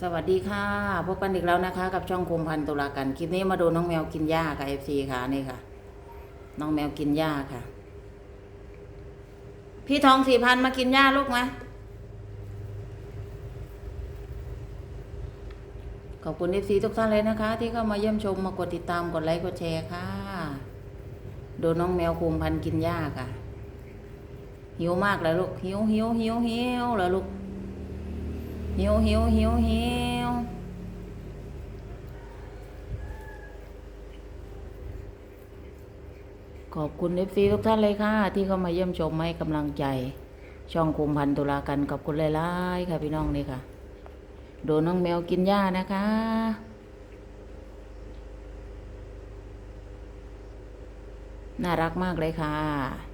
สวัสดีค่ะพบกันอีกแล้วนะคะ กับช่องคมพันตุลากันคลิปนี้มาดูน้องแมวกินหญ้ากับเอฟซีค่ะนี่ค่ะ น้องแมวกินหญ้าค่ะ พี่ทองสี่พันมากินหญ้าลูกไหมขอบคุณเอฟซีทุกท่านเลยนะคะ ที่เข้ามาเยี่ยมชมมากดติดตามกดไลค์กดแชร์ค่ะ ดูน้องแมวคุมพันกินหญ้าค่ะหิวมากเลยลูกหิวหิวหิวหิวแล้วลูก หิวหิวหิวหิวขอบคุณเอฟซีทุกท่านเลยค่ะ ที่เข้ามาเยี่ยมชมให้กำลังใจ ช่องคุมพันธุ์ตุลากันขอบคุณหลายๆค่ะพี่น้องนี่ค่ะ โดูน้องแมวกินหญ้านะคะน่ารักมากเลยค่ะ